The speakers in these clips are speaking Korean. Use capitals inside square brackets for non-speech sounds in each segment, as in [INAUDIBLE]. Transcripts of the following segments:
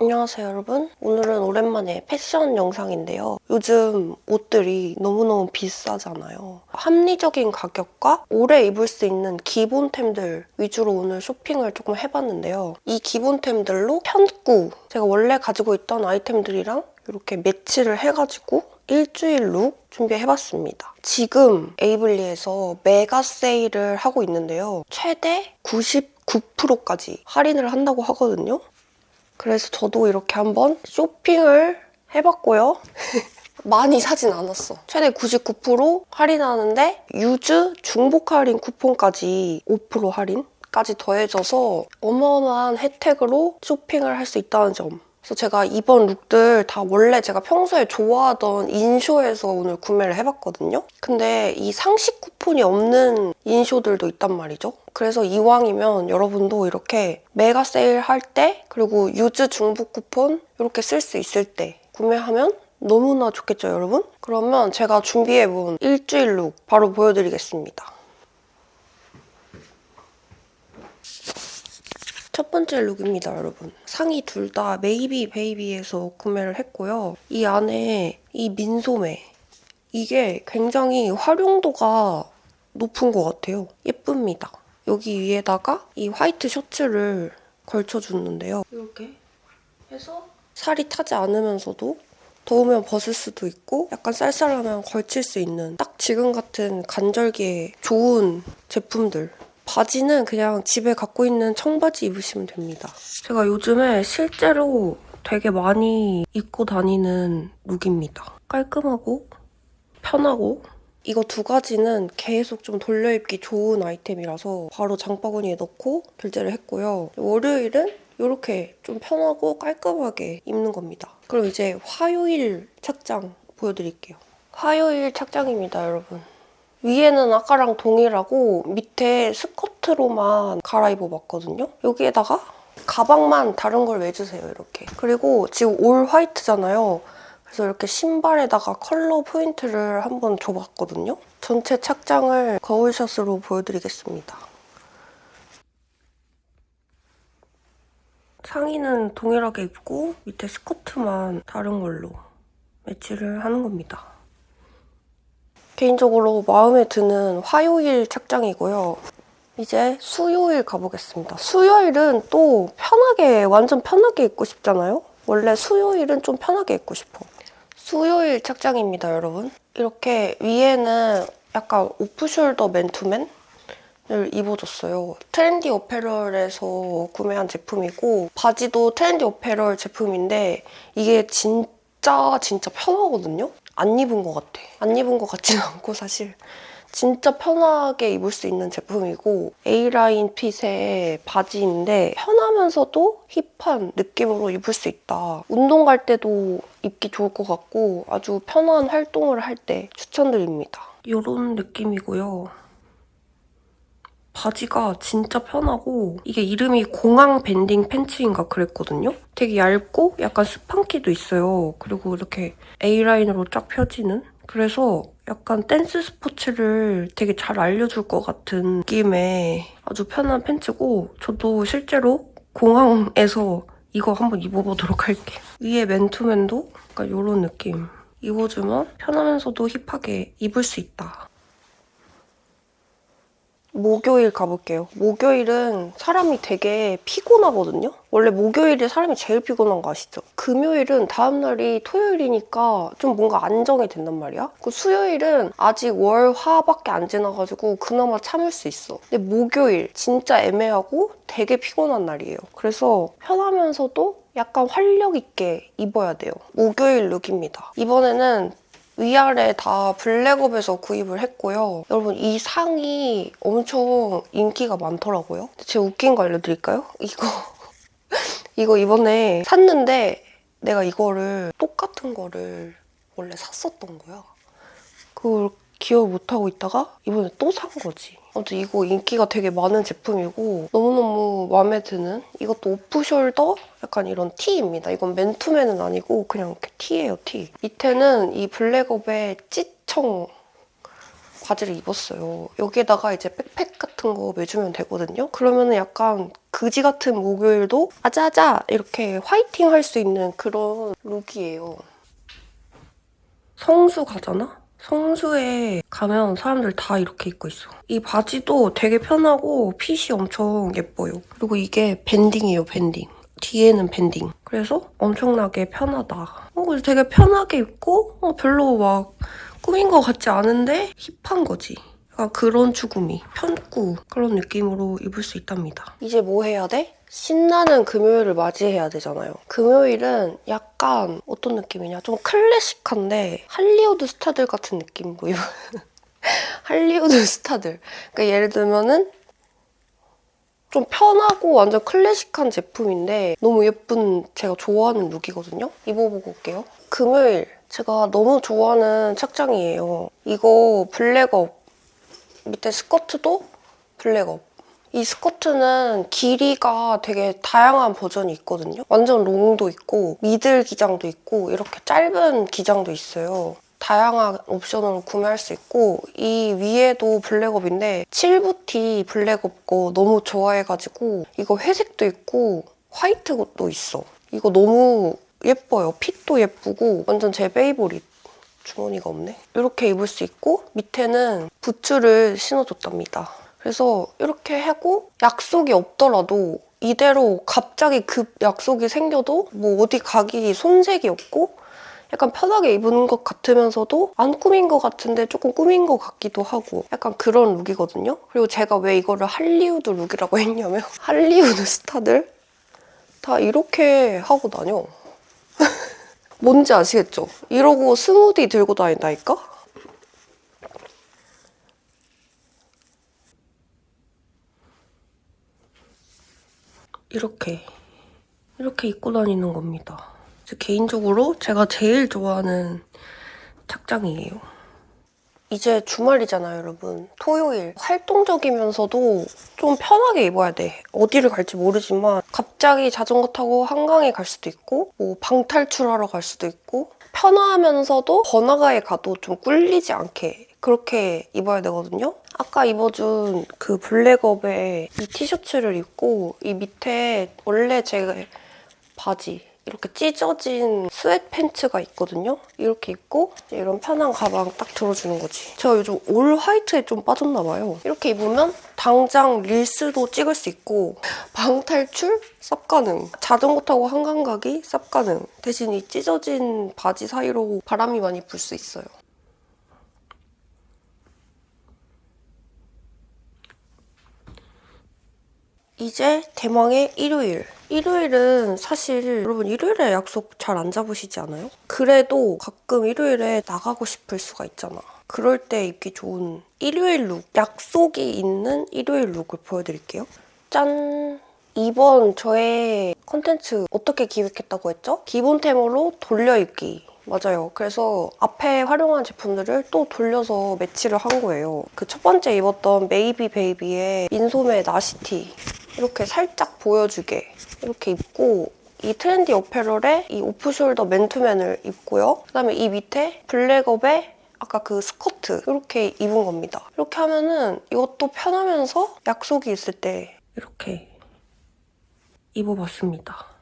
안녕하세요 여러분 오늘은 오랜만에 패션 영상인데요 요즘 옷들이 너무너무 비싸잖아요 합리적인 가격과 오래 입을 수 있는 기본템들 위주로 오늘 쇼핑을 조금 해봤는데요 이 기본템들로 편구 제가 원래 가지고 있던 아이템들이랑 이렇게 매치를 해가지고 일주일 룩 준비해봤습니다. 지금 에이블리에서 메가 세일을 하고 있는데요. 최대 99%까지 할인을 한다고 하거든요. 그래서 저도 이렇게 한번 쇼핑을 해봤고요. [LAUGHS] 많이 사진 않았어. 최대 99% 할인하는데 유즈 중복 할인 쿠폰까지 5% 할인 까지 더해져서 어마어마한 혜택으로 쇼핑을 할 수 있다는 점. 그래서 제가 이번 룩들 다 원래 제가 평소에 좋아하던 인쇼에서 오늘 구매를 해봤거든요. 근데 이 상식 쿠폰이 없는 인쇼들도 있단 말이죠. 그래서 이왕이면 여러분도 이렇게 메가 세일 할 때 그리고 유즈 중복 쿠폰 이렇게 쓸 수 있을 때 구매하면 너무나 좋겠죠, 여러분? 그러면 제가 준비해본 일주일 룩 바로 보여드리겠습니다. 첫 번째 룩입니다, 여러분. 상의 둘 다 메이비 베이비에서 구매를 했고요. 이 안에 이 민소매 이게 굉장히 활용도가 높은 것 같아요. 예쁩니다. 여기 위에다가 이 화이트 셔츠를 걸쳐줬는데요. 이렇게 해서 살이 타지 않으면서도 더우면 벗을 수도 있고 약간 쌀쌀하면 걸칠 수 있는 딱 지금 같은 간절기에 좋은 제품들 바지는 그냥 집에 갖고 있는 청바지 입으시면 됩니다. 제가 요즘에 실제로 되게 많이 입고 다니는 룩입니다. 깔끔하고 편하고 이거 두 가지는 계속 좀 돌려입기 좋은 아이템이라서 바로 장바구니에 넣고 결제를 했고요. 월요일은 이렇게 좀 편하고 깔끔하게 입는 겁니다. 그럼 이제 화요일 착장 보여드릴게요. 화요일 착장입니다, 여러분. 위에는 아까랑 동일하고 밑에 스커트로만 갈아입어 봤거든요. 여기에다가 가방만 다른 걸 매주세요, 이렇게. 그리고 지금 올 화이트잖아요. 그래서 이렇게 신발에다가 컬러 포인트를 한번 줘봤거든요. 전체 착장을 거울샷으로 보여드리겠습니다. 상의는 동일하게 입고 밑에 스커트만 다른 걸로 매치를 하는 겁니다. 개인적으로 마음에 드는 화요일 착장이고요. 이제 수요일 가보겠습니다. 수요일은 또 편하게, 완전 편하게 입고 싶잖아요? 원래 수요일은 좀 편하게 입고 싶어. 수요일 착장입니다, 여러분. 이렇게 위에는 약간 오프숄더 맨투맨? 을 입어줬어요. 트렌디 오페럴에서 구매한 제품이고 바지도 트렌디 오페럴 제품인데 이게 진짜 진짜 편하거든요? 안 입은 것 같아. 안 입은 것 같지는 않고 사실 진짜 편하게 입을 수 있는 제품이고 A라인 핏의 바지인데 편하면서도 힙한 느낌으로 입을 수 있다. 운동 갈 때도 입기 좋을 것 같고 아주 편한 활동을 할 때 추천드립니다. 이런 느낌이고요. 바지가 진짜 편하고 이게 이름이 공항 밴딩 팬츠인가 그랬거든요. 되게 얇고 약간 스판기도 있어요. 그리고 이렇게 A라인으로 쫙 펴지는 그래서 약간 댄스 스포츠를 되게 잘 알려줄 것 같은 느낌의 아주 편한 팬츠고 저도 실제로 공항에서 이거 한번 입어보도록 할게요. 위에 맨투맨도 약간 이런 느낌. 입어주면 편하면서도 힙하게 입을 수 있다. 목요일 가볼게요. 목요일은 사람이 되게 피곤하거든요? 원래 목요일에 사람이 제일 피곤한 거 아시죠? 금요일은 다음날이 토요일이니까 좀 뭔가 안정이 된단 말이야? 그 수요일은 아직 월, 화밖에 안 지나가지고 그나마 참을 수 있어. 근데 목요일 진짜 애매하고 되게 피곤한 날이에요. 그래서 편하면서도 약간 활력 있게 입어야 돼요. 목요일 룩입니다. 이번에는 위아래 다 블랙업에서 구입을 했고요. 여러분 이 상이 엄청 인기가 많더라고요. 제가 웃긴 거 알려드릴까요? [LAUGHS] 이거 이거 이번에 샀는데 내가 이거를 똑같은 거를 원래 샀었던 거야. 그걸 기억 못하고 있다가 이번에 또 산 거지. 아무튼 이거 인기가 되게 많은 제품이고 너무너무 마음에 드는 이것도 오프숄더 약간 이런 티입니다. 이건 맨투맨은 아니고 그냥 이렇게 티예요, 티. 밑에는 이 블랙업의 찌청 바지를 입었어요. 여기에다가 이제 백팩 같은 거 매주면 되거든요. 그러면은 약간 그지 같은 목요일도 아자아자 이렇게 화이팅 할 수 있는 그런 룩이에요. 성수 가잖아? 성수에 가면 사람들 다 이렇게 입고 있어. 이 바지도 되게 편하고 핏이 엄청 예뻐요. 그리고 이게 밴딩이에요, 밴딩. 뒤에는 밴딩. 그래서 엄청나게 편하다. 어, 그래서 되게 편하게 입고 어, 별로 막 꾸민 것 같지 않은데 힙한 거지. 그런 추구미, 편꾸 그런 느낌으로 입을 수 있답니다. 이제 뭐 해야 돼? 신나는 금요일을 맞이해야 되잖아요. 금요일은 약간 어떤 느낌이냐? 좀 클래식한데 할리우드 스타들 같은 느낌으로 입 [LAUGHS] 할리우드 스타들. 그러니까 예를 들면은 좀 편하고 완전 클래식한 제품인데 너무 예쁜 제가 좋아하는 룩이거든요. 입어보고 올게요. 금요일 제가 너무 좋아하는 착장이에요. 이거 블랙업 밑에 스커트도 블랙업. 이 스커트는 길이가 되게 다양한 버전이 있거든요. 완전 롱도 있고 미들 기장도 있고 이렇게 짧은 기장도 있어요. 다양한 옵션으로 구매할 수 있고 이 위에도 블랙업인데 7부티 블랙업 거 너무 좋아해가지고 이거 회색도 있고 화이트도 있어. 이거 너무 예뻐요. 핏도 예쁘고 완전 제 페이보릿. 주머니가 없네. 이렇게 입을 수 있고 밑에는 부츠를 신어줬답니다. 그래서 이렇게 하고 약속이 없더라도 이대로 갑자기 급 약속이 생겨도 뭐 어디 가기 손색이 없고 약간 편하게 입은 것 같으면서도 안 꾸민 것 같은데 조금 꾸민 것 같기도 하고 약간 그런 룩이거든요. 그리고 제가 왜 이거를 할리우드 룩이라고 [LAUGHS] 했냐면 할리우드 스타들 다 이렇게 하고 다녀. [LAUGHS] 뭔지 아시겠죠? 이러고 스무디 들고 다닌다니까? 이렇게 이렇게 입고 다니는 겁니다. 제 개인적으로 제가 제일 좋아하는 착장이에요. 이제 주말이잖아요, 여러분. 토요일. 활동적이면서도 좀 편하게 입어야 돼. 어디를 갈지 모르지만 갑자기 자전거 타고 한강에 갈 수도 있고 뭐 방탈출하러 갈 수도 있고 편하면서도 번화가에 가도 좀 꿀리지 않게 그렇게 입어야 되거든요. 아까 입어준 그 블랙업의 이 티셔츠를 입고 이 밑에 원래 제 바지 이렇게 찢어진 스웨트 팬츠가 있거든요. 이렇게 입고 이런 편한 가방 딱 들어주는 거지. 제가 요즘 올 화이트에 좀 빠졌나 봐요. 이렇게 입으면 당장 릴스도 찍을 수 있고 방탈출 쌉 가능. 자전거 타고 한강 가기 쌉 가능. 대신 이 찢어진 바지 사이로 바람이 많이 불 수 있어요. 이제 대망의 일요일. 일요일은 사실 여러분 일요일에 약속 잘 안 잡으시지 않아요? 그래도 가끔 일요일에 나가고 싶을 수가 있잖아. 그럴 때 입기 좋은 일요일 룩. 약속이 있는 일요일 룩을 보여드릴게요. 짠! 이번 저의 콘텐츠 어떻게 기획했다고 했죠? 기본템으로 돌려입기. 맞아요. 그래서 앞에 활용한 제품들을 또 돌려서 매치를 한 거예요. 그 첫 번째 입었던 메이비 베이비의 민소매 나시티. 이렇게 살짝 보여주게 이렇게 입고 이 트렌디 어페럴에 이 오프숄더 맨투맨을 입고요. 그다음에 이 밑에 블랙업에 아까 그 스커트 이렇게 입은 겁니다. 이렇게 하면은 이것도 편하면서 약속이 있을 때 이렇게 입어봤습니다.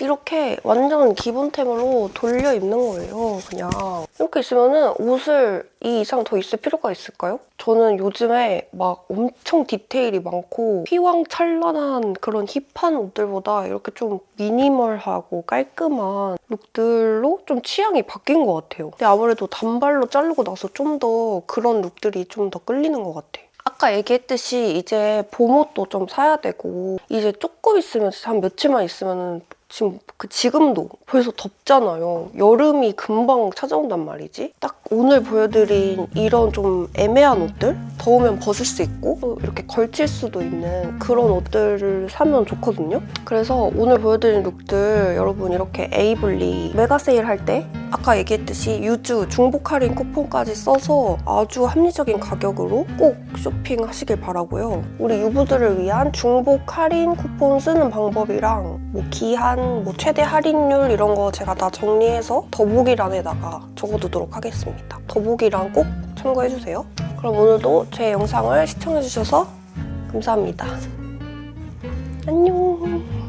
이렇게 완전 기본템으로 돌려 입는 거예요, 그냥. 이렇게 있으면은 옷을 이 이상 더 있을 필요가 있을까요? 저는 요즘에 막 엄청 디테일이 많고 휘황찬란한 그런 힙한 옷들보다 이렇게 좀 미니멀하고 깔끔한 룩들로 좀 취향이 바뀐 것 같아요. 근데 아무래도 단발로 자르고 나서 좀 더 그런 룩들이 좀 더 끌리는 것 같아요. 아까 얘기했듯이 이제 봄옷도 좀 사야 되고 이제 조금 있으면 한 며칠만 있으면은 지금 그 지금도 벌써 덥잖아요. 여름이 금방 찾아온단 말이지. 딱 오늘 보여드린 이런 좀 애매한 옷들 더우면 벗을 수 있고 또 이렇게 걸칠 수도 있는 그런 옷들을 사면 좋거든요. 그래서 오늘 보여드린 룩들 여러분 이렇게 에이블리 메가 세일 할 때 아까 얘기했듯이 유주 중복 할인 쿠폰까지 써서 아주 합리적인 가격으로 꼭 쇼핑하시길 바라고요. 우리 유부들을 위한 중복 할인 쿠폰 쓰는 방법이랑 뭐 기한, 뭐 최대 할인율 이런 거 제가 다 정리해서 더보기란에다가 적어두도록 하겠습니다. 더보기란 꼭 참고해주세요. 그럼 오늘도 제 영상을 시청해주셔서 감사합니다. 안녕!